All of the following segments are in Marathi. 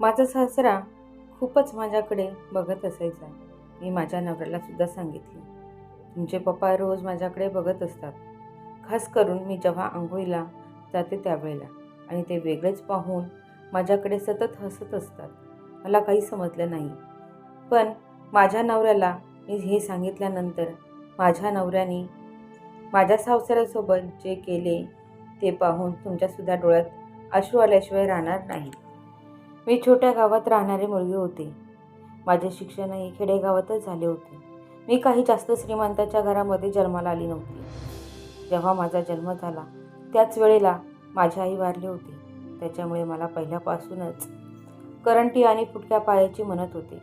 माझा सासरा खूपच माझ्याकडे बघत असायचा. मी माझ्या नवऱ्याला सुद्धा सांगितले. तुमचे पप्पा रोज माझ्याकडे बघत असतात. खास करून मी जेव्हा आंघोळीला जाते त्यावेळेला. आणि ते वेगळेच पाहून माझ्याकडे सतत हसत असतात. मला काही समजलं नाही. पण माझ्या नवऱ्याला मी हे सांगितल्यानंतर माझ्या नवऱ्याने माझ्या सावसाऱ्यासोबत जे केले ते पाहून तुमच्यासुद्धा डोळ्यात अश्रू आल्याशिवाय राहणार नाही. मी छोट्या गावात राहणारी मुलगी होते. माझे शिक्षणही खेडेगावातच झाले होते. मी काही जास्त श्रीमंताच्या घरामध्ये जन्माला आली नव्हती. जेव्हा माझा जन्म झाला त्याच वेळेला माझी आई वारली होती. त्याच्यामुळे मला पहिल्यापासूनच करंटी आणि फुटक्या पायाची म्हणत होते.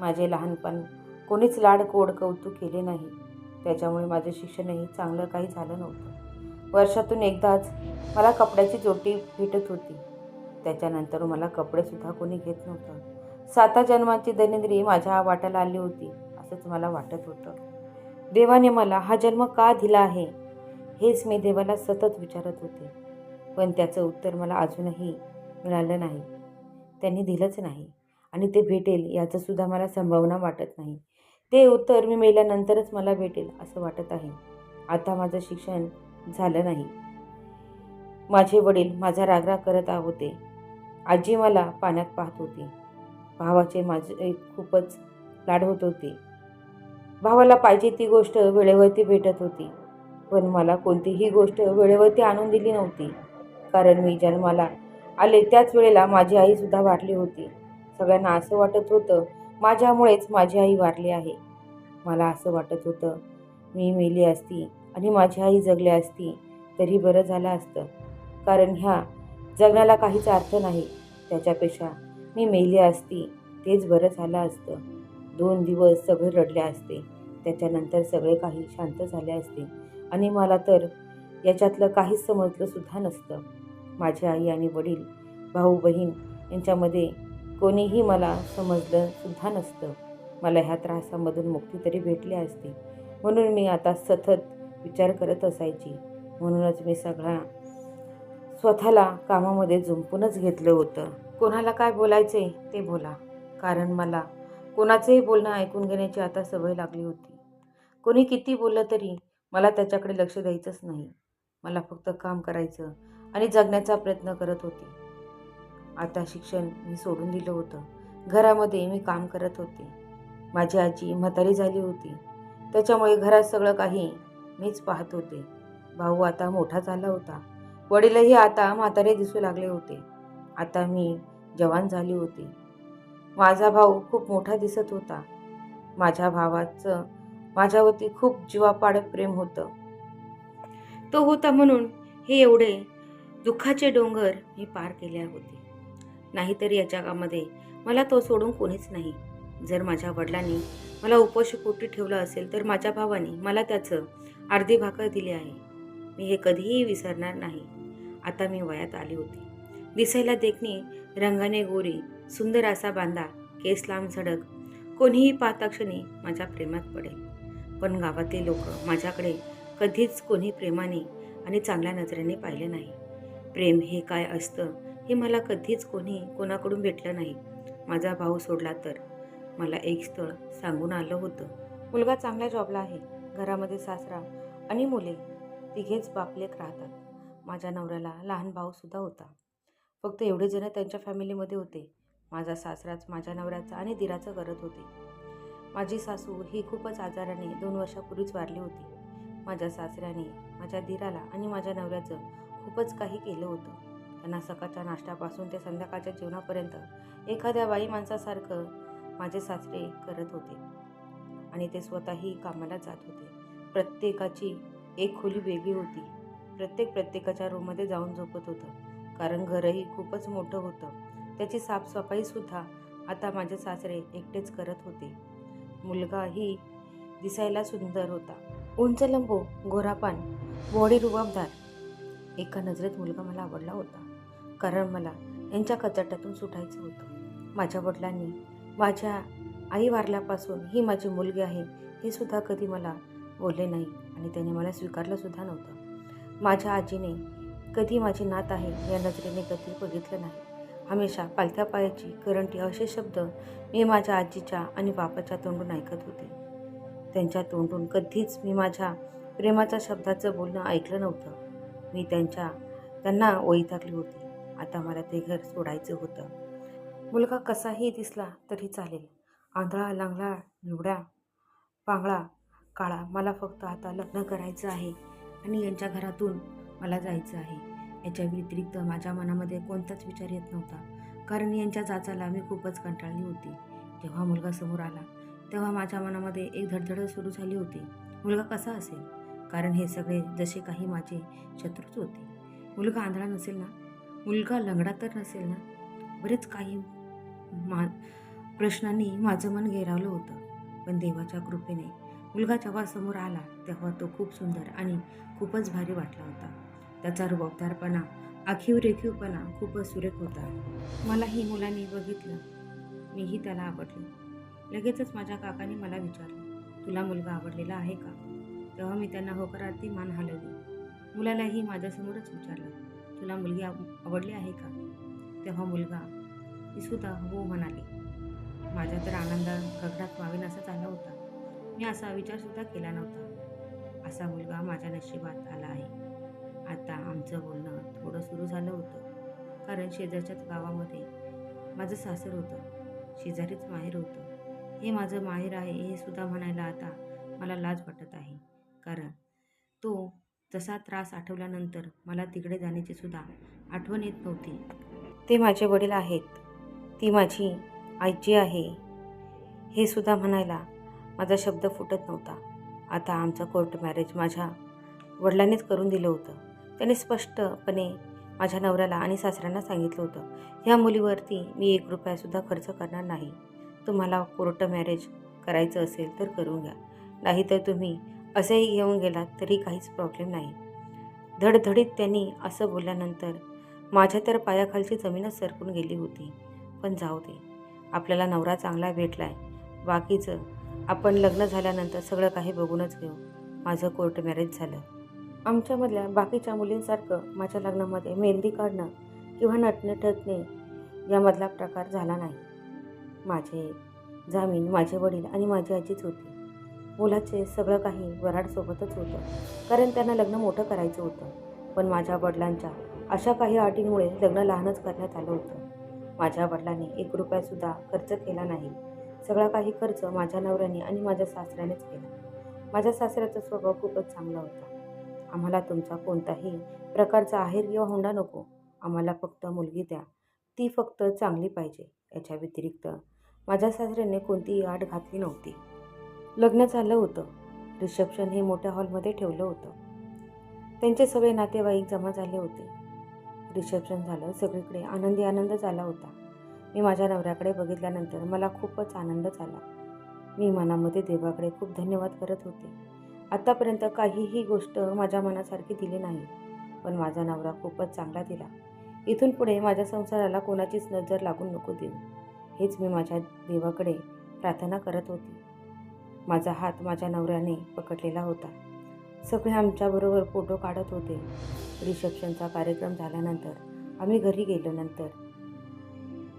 माझे लहानपण कोणीच लाड कोड कौतुक केले नाही. त्याच्यामुळे माझं शिक्षणही चांगलं काही झालं नव्हतं. वर्षातून एकदाच मला कपड्याची जोटी भेटत होती. त्याच्यानंतर मला कपडेसुद्धा कोणी घेत नव्हतं. साता जन्माची दैनंदिनी माझ्या वाट्याला आली होती असंच मला वाटत होतं. देवाने मला हा जन्म का दिला आहे हेच मी देवाला सतत विचारत होते. पण त्याचं उत्तर मला अजूनही मिळालं नाही. त्यांनी दिलंच नाही. आणि ते भेटेल याचंसुद्धा मला संभावना वाटत नाही. ते उत्तर मी मेल्यानंतरच मला भेटेल असं वाटत आहे. आता माझं शिक्षण झालं नाही. माझे वडील माझा रागराग करत होते. आजी मला पाण्यात पाहत होती. भावाचे माझे खूपच लाड होत होते. भावाला पाहिजे ती गोष्ट वेळेवरती भेटत होती पण मला कोणतीही गोष्ट वेळेवरती आणून दिली नव्हती कारण मी जन्माला आले त्याच वेळेला माझी आईसुद्धा वारली होती. सगळ्यांना असं वाटत होतं माझ्यामुळेच माझी आई वारली आहे. मला असं वाटत होतं मी मेली असती आणि माझी आई जगली असती तरी बरं झालं असतं. कारण ह्या जगण्याला काहीच अर्थ नाही. त्याच्यापेक्षा मी मेली असती तेच बरं झालं असतं. दोन दिवस सगळे रडले असते. त्याच्यानंतर सगळे काही शांत झाले असते. आणि मला तर याच्यातलं काहीच समजलं सुद्धा नसतं. माझी आई आणि वडील भाऊ बहीण यांच्यामध्ये कोणीही मला समजलं सुद्धा नसतं. मला ह्या त्रासामधून मुक्ती तरी भेटली असती. म्हणून मी आता सतत विचार करत असायची. म्हणूनच मी सगळा स्वतःला कामामध्ये झुंपूनच घेतलं होतं. कोणाला काय बोलायचे ते बोला. कारण मला कोणाचंही बोलणं ऐकून घेण्याची आता सवय लागली होती. कोणी किती बोललं तरी मला त्याच्याकडे लक्ष द्यायचंच नाही. मला फक्त काम करायचं आणि जगण्याचा प्रयत्न करत होते. आता शिक्षण मी सोडून दिलं होतं. घरामध्ये मी काम करत होते. माझी आजी म्हातारी झाली होती. त्याच्यामुळे घरात सगळं काही मीच पाहत होते. भाऊ आता मोठा झाला होता. वडीलही आता म्हातारे दिसू लागले होते. आता मी जवान झाली होती. माझा भाऊ खूप मोठा दिसत होता. माझ्या भावाचं माझ्यावरती खूप जीवापाड प्रेम होतं. तो होता म्हणून हे एवढे दुःखाचे डोंगर मी पार केले होते. नाहीतर या जगामध्ये मला तो सोडून कोणीच नाही. जर माझ्या वडिलांनी मला उपोषपोटी ठेवलं असेल तर माझ्या भावाने मला त्याचं अर्धी भाकर दिली आहे. मी हे कधीही विसरणार नाही. आता मी वयात आली होती. दिसायला देखणी रंगाने गोरी सुंदर असा बांधा केस लांब झडक कोणीही पाहता क्षणी माझ्या प्रेमात पडेल. पण गावातले लोक माझ्याकडे कधीच कोणी प्रेमाने आणि चांगल्या नजरेने पाहिले नाही. प्रेम हे काय असतं हे मला कधीच कोणी कोणाकडून भेटलं नाही. माझा भाऊ सोडला तर मला एक स्थळ सांगून आलं होतं. मुलगा चांगल्या जॉबला आहे. घरामध्ये सासरा आणि मुले तिघेच बापलेक राहतात. माझ्या नवऱ्याला लहान भाऊसुद्धा होता. फक्त एवढे जण त्यांच्या फॅमिलीमध्ये होते. माझा सासराच माझ्या नवऱ्याचा आणि दिराचं करत होते. माझी सासू ही खूपच आजाराने दोन वर्षापूर्वीच वारली होती. माझ्या सासऱ्याने माझ्या दिराला आणि माझ्या नवऱ्याचं खूपच काही केलं होतं. त्यांना सकाळच्या नाश्त्यापासून ते संध्याकाळच्या जेवणापर्यंत एखाद्या बाई माणसासारखं माझे सासरे करत होते. आणि ते स्वतःही कामाला जात होते. प्रत्येकाची एक खोली वेगळी होती. प्रत्येक प्रत्येकाच्या रूममध्ये जाऊन झोपत होतं. कारण घरही खूपच मोठं होतं. त्याची साफसफाईसुद्धा आता माझे सासरे एकटेच करत होते. मुलगाही दिसायला सुंदर होता. उंच लंबो गोरापान बॉडी रुबाबदार. एका नजरेत मुलगा मला आवडला होता. कारण मला यांच्या कचाट्यातून सुटायचं होतं. माझ्या वडिलांनी माझ्या आई वारल्यापासून ही माझी मुलगी आहे हे सुद्धा कधी मला बोलले नाही आणि त्याने मला स्वीकारलं सुद्धा नव्हतं. माझ्या आजीने कधी माझी नात आहे या नजरेने कधी बघितलं नाही. हमेशा पालथ्या पायाची करंटी असे शब्द मी माझ्या आजीच्या आणि बापाच्या तोंडून ऐकत होते. त्यांच्या तोंडून कधीच मी माझ्या प्रेमाच्या शब्दाचं बोलणं ऐकलं नव्हतं. मी त्यांच्या त्यांना वैतागली होती. आता मला ते घर सोडायचं होतं. मुलगा कसाही दिसला तरी चालेल. आंधळा लांगळा निवड्या पांगळा काळा मला फक्त आता लग्न करायचं आहे. आणि यांच्या घरातून मला जायचं आहे. याच्या व्यतिरिक्त माझ्या मनामध्ये कोणताच विचार येत नव्हता. कारण यांच्या जाचाला मी खूपच कंटाळली होती. जेव्हा मुलगा समोर आला तेव्हा माझ्या मनामध्ये एक धडधड सुरू झाली होती. मुलगा कसा असेल? कारण हे सगळे जसे काही माझे शत्रूच होते. मुलगा आंधळा नसेल ना? मुलगा लंगडा तर नसेल ना? बरेच काही मा प्रश्नांनी माझं मन घेरावलं होतं. पण देवाच्या कृपेने मुलगा जेव्हा समोर आला तेव्हा तो खूप सुंदर आणि खूपच भारी वाटला होता. त्याचा रुबाबदारपणा आखीव रेखीवपणा खूपच सुरेख होता. मलाही मुलांनी बघितलं. मीही त्याला आवडलो. लगेचच माझ्या काकाने मला विचारलं तुला मुलगा आवडलेला आहे का? तेव्हा मी त्यांना होकारार्थी मान हलवली. मुलालाही माझ्यासमोरच विचारलं तुला मुलगी आव- आवडली आहे का? तेव्हा मुलगा मी हो म्हणाले माझ्या तर आनंद गगडात मावेन असा झालं होता. मी असा विचारसुद्धा केला नव्हता. असा मुलगा माझ्या नशिबात आला आहे. आता आमचं बोलणं थोडं सुरू झालं होतं. कारण शेजारच्याच गावामध्ये माझं सासर होतं. शेजारीच माहेर होतं. हे माझं माहेर आहे हे सुद्धा म्हणायला आता मला लाज वाटत आहे. कारण तो तसा त्रास आठवल्यानंतर मला तिकडे जाण्याची सुद्धा आठवण येत नव्हती. ते माझे वडील आहेत. ती माझी आजी आहे. हे सुद्धा म्हणायला माझा शब्द फुटत नव्हता. आता आमचं कोर्ट मॅरेज माझ्या वडिलांनीच करून दिलं होतं. त्याने स्पष्टपणे माझ्या नवऱ्याला आणि सासऱ्यांना सांगितलं होतं. ह्या मुलीवरती मी एक रुपयासुद्धा खर्च करणार नाही. तुम्हाला कोर्ट मॅरेज करायचं असेल तर करून घ्या. नाहीतर तुम्ही असेही घेऊन गेलात तरी काहीच प्रॉब्लेम नाही. धडधडीत त्यांनी असं बोलल्यानंतर माझ्या तर पायाखालची जमीनच सरकून गेली होती. पण जाऊ दे. आपल्याला नवरा चांगला भेटला आहे बाकीचं आपण लग्न झाल्यानंतर सगळं काही बघूनच घेऊ. माझं कोर्ट मॅरेज झालं. आमच्यामधल्या बाकीच्या मुलींसारखं माझ्या लग्नामध्ये मेहंदी काढणं किंवा नटणे ठटणे यामधला प्रकार झाला नाही. माझे जामीन माझे वडील आणि माझी आजीच होती. मुलाचे सगळं काही वराडसोबतच होतं कारण त्यांना लग्न मोठं करायचं होतं. पण माझ्या वडिलांच्या अशा काही अटींमुळे लग्न लहानच करण्यात आलं होतं. माझ्या वडिलांनी एक रुपयासुद्धा खर्च केला नाही. सगळा काही खर्च माझ्या नवऱ्याने आणि माझ्या सासऱ्यानेच केला. माझ्या सासऱ्याचा स्वभाव खूपच चांगला होता. आम्हाला तुमचा कोणताही प्रकारचा आहेर किंवा हुंडा नको. आम्हाला फक्त मुलगी द्या. ती फक्त चांगली पाहिजे. याच्या व्यतिरिक्त माझ्या सासऱ्याने कोणतीही आट घातली नव्हती. लग्न झालं होतं. रिसेप्शन हे मोठ्या हॉलमध्ये ठेवलं होतं. त्यांचे सगळे नातेवाईक जमा झाले होते. रिसेप्शन झालं सगळीकडे आनंदी आनंद झाला होता. मी माझ्या नवऱ्याकडे बघितल्यानंतर मला खूपच आनंद झाला. मी मनामध्ये देवाकडे खूप धन्यवाद करत होते. आत्तापर्यंत काहीही गोष्ट माझ्या मनासारखी दिली नाही पण माझा नवरा खूपच चांगला दिला. इथून पुढे माझ्या संसाराला कोणाचीच नजर लागून नको देऊ. हेच मी माझ्या देवाकडे प्रार्थना करत होती. माझा हात माझ्या नवऱ्याने पकडलेला होता. सगळे आमच्याबरोबर फोटो काढत होते. रिसेप्शनचा कार्यक्रम झाल्यानंतर आम्ही घरी गेल्यानंतर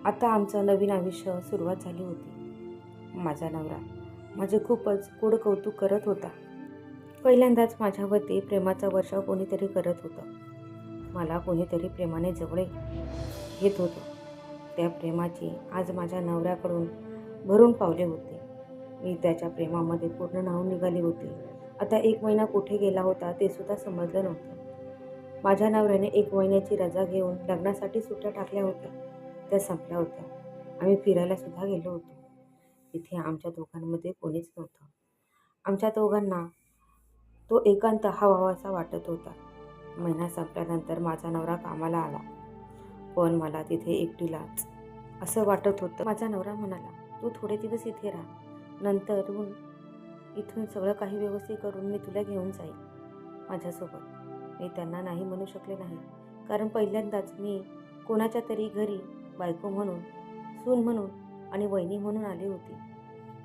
आता आमचं नवीन आयुष्य सुरुवात झाली होती. माझा नवरा माझे खूपच गोड कौतुक करत होता. पहिल्यांदाच माझ्यावरती प्रेमाचा वर्षाव कोणीतरी करत होतं. मला कोणीतरी प्रेमाने जवळ घेत होतं. त्या प्रेमाची आज माझ्या नवऱ्याकडून भरून पावले होते. मी त्याच्या प्रेमामध्ये पूर्ण नाव निघाली होती. आता एक महिना कुठे गेला होता ते सुद्धा समजलं नव्हतं. माझ्या नवऱ्याने एक महिन्याची रजा घेऊन लग्नासाठी सुट्ट्या टाकल्या होत्या. त्या संपल्या होत्या. आम्ही फिरायलासुद्धा गेलो होतो. तिथे आमच्या दोघांमध्ये कोणीच नव्हतं. आमच्या दोघांना तो एकांत हवाहवासा वाटत होता. महिना संपल्यानंतर माझा नवरा कामाला आला. पण मला तिथे एकटीलाच असं वाटत होतं. माझा नवरा म्हणाला तू थोडे दिवस इथे राहा. नंतरून इथून सगळं काही व्यवस्थित करून मी तुला घेऊन जाईल माझ्यासोबत. मी त्यांना नाही म्हणू शकले नाही. कारण पहिल्यांदाच मी कोणाच्या तरी घरी बायको म्हणून सून म्हणून आणि वहिनी म्हणून आली होती.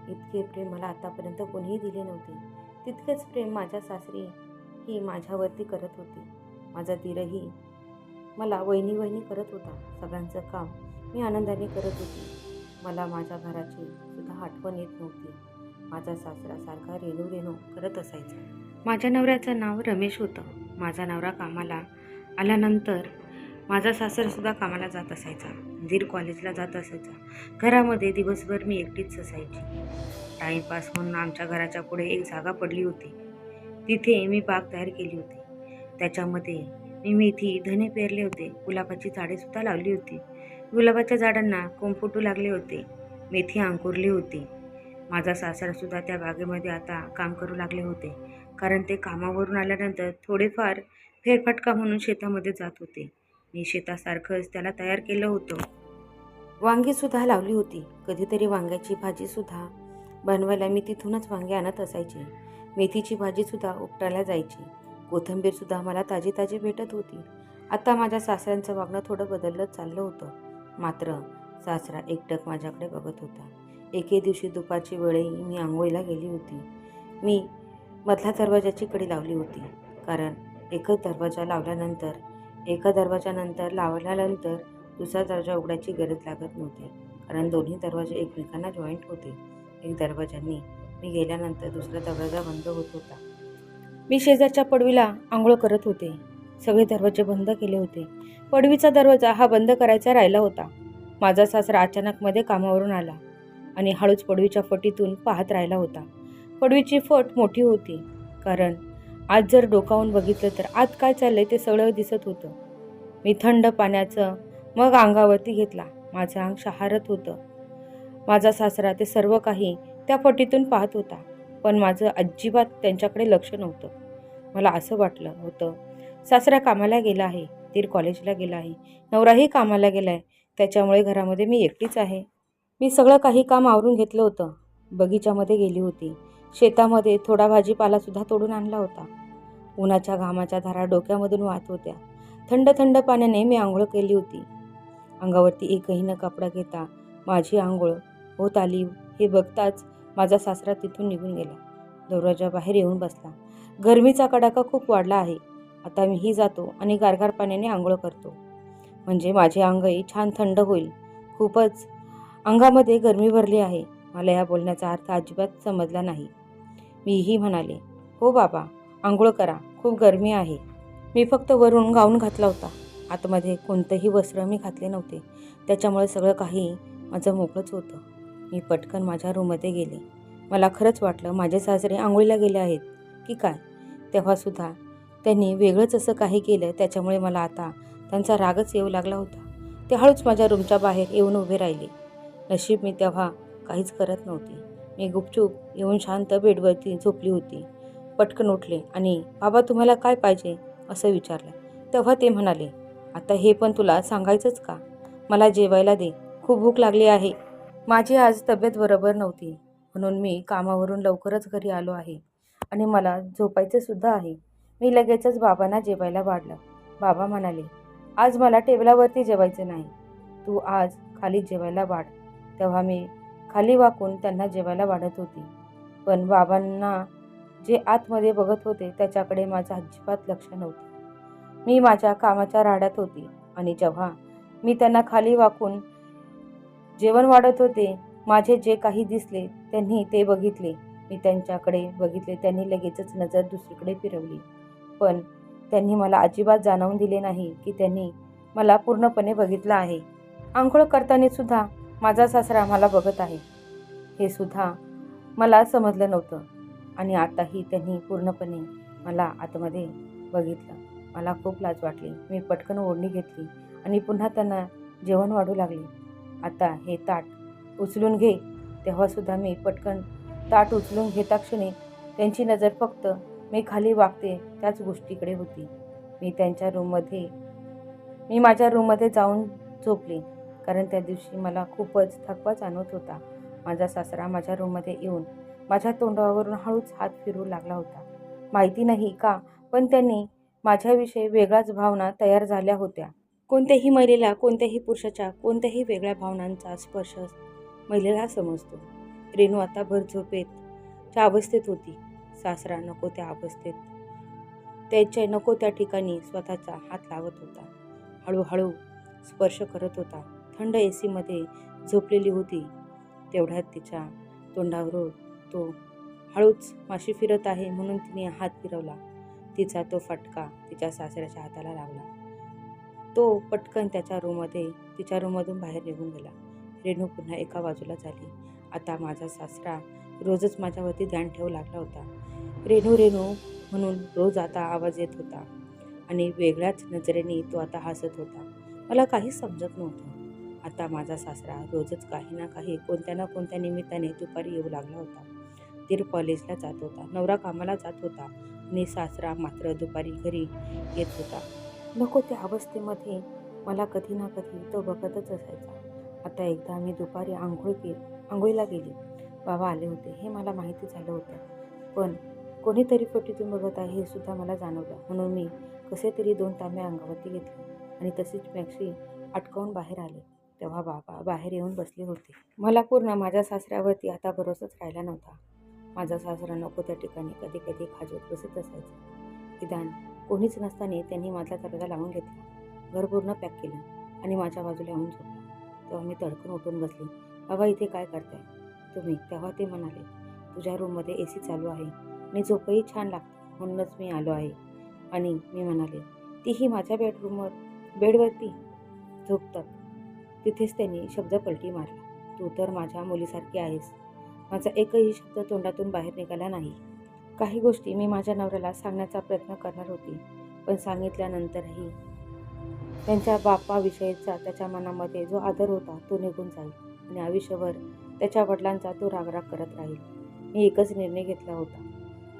इतके प्रेम मला आतापर्यंत कोणीही दिले नव्हते. तितकेच प्रेम माझ्या सासरी ही माझ्यावरती करत होती. माझा दीरही मला वहिनी वहिनी करत होता. सगळ्यांचं काम मी आनंदाने करत होती. मला माझ्या घराची सुद्धा आठवण येत नव्हती. माझा सासरा सारखा रेणू रेणू करत असायचा. माझ्या नवऱ्याचं नाव रमेश होतं. माझा नवरा कामाला आल्यानंतर माझा सासरसुद्धा कामाला जात असायचा. दीर कॉलेजला जात असायचा. घरामध्ये दिवसभर मी एकटीच असायची. टाईमपास म्हणून आमच्या घराच्या पुढे एक जागा पडली होती. तिथे मी बाग तयार केली होती. त्याच्यामध्ये मी मेथी धने पेरले होते. गुलाबाची झाडेसुद्धा लावली होती. गुलाबाच्या झाडांना कोंब फुटू लागले होते. मेथी अंकुरली होती. माझा सासरासुद्धा त्या बागेमध्ये आता काम करू लागले होते. कारण ते कामावरून आल्यानंतर थोडेफार फेरफटका म्हणून शेतामध्ये जात होते. मी शेतासारखंच त्याला तयार केलं होतं. वांगीसुद्धा लावली होती. कधीतरी वांग्याची भाजीसुद्धा बनवायला मी तिथूनच वांगे आणत असायची. मेथीची भाजीसुद्धा उपटायला जायची. कोथिंबीरसुद्धा मला ताजी ताजी भेटत होती. आता माझ्या सासऱ्यांचं वागणं थोडं बदललं चाललं होतं. मात्र सासरा एकटक माझ्याकडे बघत होता. एके दिवशी दुपारची वेळही मी आंघोळीला गेली होती. मी मधल्या दरवाजाची कडी लावली होती. कारण एकच दरवाजा लावल्यानंतर एका दरवाजानंतर लावल्यानंतर दुसरा दरवाजा उघडायची गरज लागत नव्हती कारण दोन्ही दरवाजे एकमेकांना जॉईंट होते. एक दरवाजांनी मी गेल्यानंतर दुसरा दरवाजा बंद होत होता. मी शेजारच्या पडवीला आंघोळ करत होते. सगळे दरवाजे बंद केले होते. पडवीचा दरवाजा हा बंद करायचा राहिला होता. माझा सासरा अचानक मध्ये कामावरून आला आणि हळूच पडवीच्या फटीतून पाहत राहिला होता. पडवीची फट मोठी होती कारण आज जर डोकावून बघितलं तर आत काय चाललंय ते सगळं दिसत होतं. मी थंड पाण्याचं मग अंगावरती घेतला. माझं अंग शहारत होतं. माझा सासरा ते सर्व काही त्या फटीतून पाहत होता. पण माझं अजिबात त्यांच्याकडे लक्ष नव्हतं. मला असं वाटलं होतं सासरा कामाला गेला आहे तीर कॉलेजला गेला आहे नवराही कामाला गेला आहे त्याच्यामुळे घरामध्ये मी एकटीच आहे. मी सगळं काही काम आवरून घेतलं होतं. बगीच्यामध्ये गेली होती. शेतामध्ये थोडा भाजीपालासुद्धा तोडून आणला होता. उन्हाच्या घामाच्या धारा डोक्यामधून वाहत होत्या. थंड थंड पाण्याने मी आंघोळ केली होती. अंगावरती एकही न कपडा घेता माझी आंघोळ होत आली. हे बघताच माझा सासरा तिथून निघून गेला. दरवाजा बाहेर येऊन बसला. गरमीचा कडाका खूप वाढला आहे. आता मीही जातो आणि गारगार पाण्याने आंघोळ करतो. म्हणजे माझे अंगही छान थंड होईल. खूपच. अंगामध्ये गरमी भरली आहे. मला या बोलण्याचा अर्थ अजिबात समजला नाही. मीही म्हणाले हो बाबा आंघोळ करा खूप गरमी आहे. मी फक्त वरून गाऊन घातला होता. आतमध्ये कोणतंही वस्त्र मी घातले नव्हते. त्याच्यामुळे सगळं काही माझं मोकळंच होतं. मी पटकन माझ्या रूममध्ये गेले. मला खरंच वाटलं माझे सासरे आंघोळीला गेले आहेत. की काय? तेव्हासुद्धा त्यांनी वेगळंच असं काही केलं त्याच्यामुळे मला आता त्यांचा रागच येऊ लागला होता. ते हळूच माझ्या रूमच्या बाहेर येऊन उभे राहिले. नशीब मी तेव्हा काहीच करत नव्हती. मी गुपचूप येऊन शांत बेडवरती झोपली होती. पटकन उठले आणि बाबा तुम्हाला काय पाहिजे? असं विचारलं. तेव्हा ते म्हणाले आता हे पण तुला सांगायचंच का? मला जेवायला दे. खूप भूक लागली आहे. माझी आज तब्येत बरोबर नव्हती म्हणून मी कामावरून लवकरच घरी आलो आहे आणि मला झोपायचं सुद्धा आहे. मी लगेचच बाबांना जेवायला वाढलं. बाबा म्हणाले आज मला टेबलावरती जेवायचं नाही. तू आज खाली जेवायला वाढ. तेव्हा मी खाली वाकून त्यांना जेवायला वाढत होती. पण बाबांना जे आतमध्ये बघत होते त्याच्याकडे माझं अजिबात लक्ष नव्हतं. मी माझ्या कामाच्या राड्यात होती आणि जेव्हा मी त्यांना खाली वाकून जेवण वाढत होते माझे जे काही दिसले त्यांनी ते बघितले. मी त्यांच्याकडे बघितले त्यांनी लगेचच नजर दुसरीकडे फिरवली. पण त्यांनी मला अजिबात जाणवून दिले नाही की त्यांनी मला पूर्णपणे बघितलं आहे. आंघोळ करताना सुद्धा माझा सासरा मला बघत आहे. हे सुद्धा मला समजलं नव्हतं आणि आताही त्यांनी पूर्णपणे मला आतमध्ये बघितलं. मला खूप लाज वाटली. मी पटकन ओढणी घेतली आणि पुन्हा त्यांना जेवण वाढू लागले. आता हे ताट उचलून घे. तेव्हासुद्धा मी पटकन ताट उचलून घेता क्षणी त्यांची नजर फक्त मी खाली वागते त्याच गोष्टीकडे होती. मी त्यांच्या रूममध्ये मी माझ्या रूममध्ये जाऊन झोपले. कारण त्या दिवशी मला खूपच थकवा जाणवत होता. माझा सासरा माझ्या रूममध्ये येऊन माझ्या तोंडावरून हळूच हात फिरू लागला होता. माहिती नाही का पण त्यांनी माझ्याविषयी वेगळ्याच भावना तयार झाल्या होत्या. कोणत्याही महिलेला कोणत्याही पुरुषाच्या कोणत्याही वेगळ्या भावनांचा स्पर्श महिलेला समजतो. रेणू आता भर झोपेतच्या अवस्थेत होती. सासरा नको त्या अवस्थेत. त्याच्या नको त्या ठिकाणी स्वतःचा हात लावत होता. हळूहळू स्पर्श करत होता. थंड ए सीमध्ये झोपलेली होती. तेवढ्यात तिच्या तोंडावर तो हळूच माशी फिरत आहे म्हणून तिने हात फिरवला. तिचा तो फटका तिच्या सासऱ्याच्या हाताला लागला. तो पटकन त्याच्या रूममध्ये तिच्या रूममधून बाहेर निघून गेला. रेणू पुन्हा एका बाजूला झाली. आता माझा सासरा रोजच माझ्यावरती ध्यान ठेवू लागला होता. रेणू रेणू म्हणून रोज आता आवाज येत होता आणि वेगळ्याच नजरेने तो आता हसत होता. मला काहीच समजत नव्हतं. आता माझा सासरा रोजच काही ना काही कोणत्या ना कोणत्या निमित्ताने दुपारी येऊ लागला होता. दीर कॉलेजला जात होता. नवरा कामाला जात होता आणि सासरा मात्र दुपारी घरी येत होता. नको त्या अवस्थेमध्ये मला कधी ना कधी तो बघतच असायचा. आता एकदा मी दुपारी आंघोळ केली आंघोळीला गेली. बाबा आले होते. हे मला माहिती झालं होतं. पण कोणीतरी फटीतून बघत आहे हे सुद्धा मला जाणवलं. म्हणून मी कसे तरी दोन तांब्या अंगावरती घेतले आणि तशीच मॅक्सी अटकावून बाहेर आले. तेव्हा बाबा बाहेर येऊन बसले होते. मला पूर्ण माझ्या सासऱ्यावरती आता भरोसाच राहिला नव्हता. माझा सासरा नको त्या ठिकाणी कधी कधी खाजवत बसत असायचं. निदान कोणीच नसताना त्यांनी माझा दरवाजा लावून घेतला. घर पूर्ण पॅक केलं आणि माझ्या बाजूला येऊन झोपला. तेव्हा मी तडकून उठून बसले. बाबा इथे काय करताय? तुम्ही? तेव्हा ते म्हणाले तुझ्या रूममध्ये ए सी चालू आहे. आणि झोपही छान लागते. म्हणूनच मी आलो आहे. आणि मी म्हणाले तीही माझ्या बेडरूमवर बेडवरती? झोपतात. तिथेच त्यांनी शब्द पलटी मारला. तू तर माझ्या मुलीसारखी आहेस. माझा एकही शब्द तोंडातून बाहेर निघाला नाही. काही गोष्टी मी माझ्या नवऱ्याला सांगण्याचा प्रयत्न करणार होती पण सांगितल्यानंतरही त्यांच्या बापाविषयीचा त्याच्या मनामध्ये जो आदर होता तो निघून जाईल आणि आयुष्यभर त्याच्या वडिलांचा तो रागराग करत राहील. मी एकच निर्णय घेतला होता.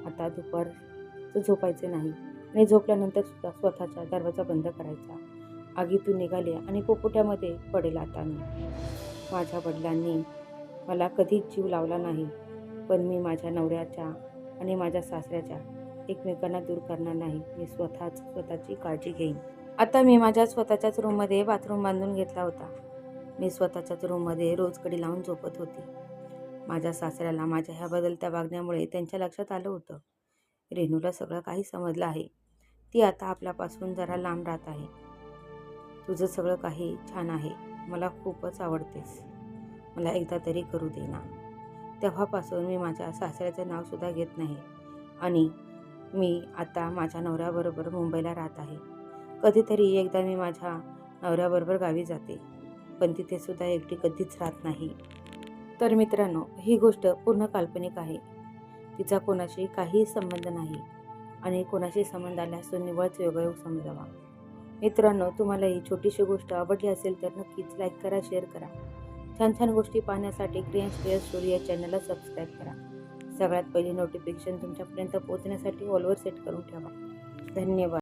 आता दुपारचं झोपायचे नाही आणि झोपल्यानंतर सुद्धा स्वतःचा दरवाजा बंद करायचा. आगीतून निघाले आणि पोपोट्यामध्ये पडेल आता मी. माझ्या वडिलांनी मला कधीच जीव लावला नाही पण मी माझ्या नवऱ्याच्या आणि माझ्या सासऱ्याच्या एकमेकांना दूर करणार नाही. मी स्वतःच स्वतःची काळजी घेईन. आता मी माझ्या स्वतःच्याच रूममध्ये बाथरूम बांधून घेतला होता. मी स्वतःच्याच रूममध्ये रोज कडी लावून झोपत होती. माझ्या सासऱ्याला माझ्या ह्या बदलत्या वागण्यामुळे त्यांच्या लक्षात आलं होतं. रेणूला सगळं काही समजलं आहे. ती आता आपल्यापासून जरा लांब राहत आहे. तुझं सगळं काही छान आहे. मला खूपच आवडतेस. मला एकदा तरी करू दे ना. तेव्हापासून मी माझ्या सासऱ्याचं नावसुद्धा घेत नाही. आणि मी आता माझ्या नवऱ्याबरोबर मुंबईला राहत आहे. कधीतरी एकदा मी माझ्या नवऱ्याबरोबर गावी जाते. पण तिथेसुद्धा एकटी कधीच राहत नाही. तर मित्रांनो ही गोष्ट पूर्ण काल्पनिक आहे. तिचा कोणाशी काहीही संबंध नाही. आणि कोणाशी संबंध आल्यास तो निवळच योगायोग समजावा. मित्रांनो तुम्हाला ही छोटीशी गोष्ट आवडली असेल तर नक्कीच लाईक करा शेअर करा. छान छान गोष्टी पाहण्यासाठी क्रियन्स क्रिअर स्टोरी या चॅनलला सबस्क्राईब करा. सगळ्यात पहिली नोटिफिकेशन तुमच्यापर्यंत पोहोचण्यासाठी ऑलवर सेट करून ठेवा. धन्यवाद.